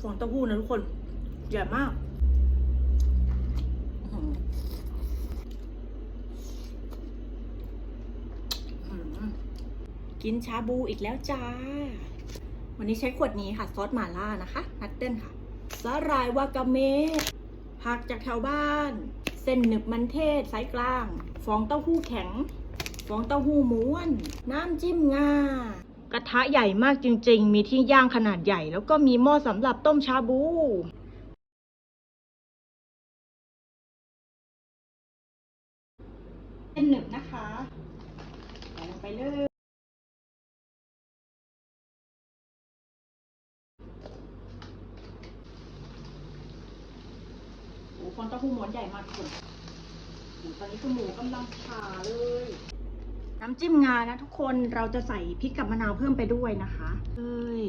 ฟองเต้าหู้นะทุกคนใหญ่มากกินชาบูอีกแล้วจ้า วันนี้ใช้ขวดนี้ค่ะ ซอสหม่าล่านะคะ นัตเต้นค่ะสาหร่ายวากาเมะผักจากแถวบ้าน เส้นหนึบมันเทศไซส์กลาง ฟองเต้าหู้แข็ง ฟองเต้าหู้ม้วน น้ำจิ้มงา ระทะใหญ่มากจริง ๆ มีที่ย่างขนาดใหญ่ แล้วก็มีหม้อสำหรับต้มชาบูเป็นหนึ่งนะคะใส่ลงไปเลยโอ้ฟองเต้าหู้ม้วนใหญ่มากทุกคนโอ้ตอนนี้คือหมูกำลังผ่าเลย น้ำจิ้มงานะทุกคนเราจะใส่พริกกับมะนาวเพิ่มไปด้วยนะคะเอ้ย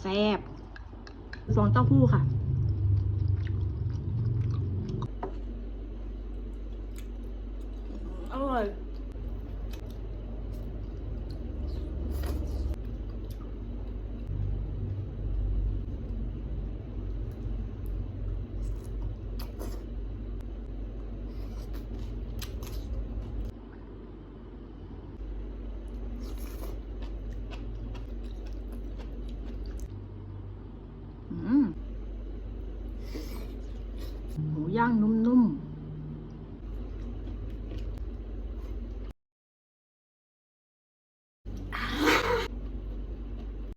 แซ่บฟองเต้าหู้ค่ะอร่อย อืมห มูย่างนุ่มๆ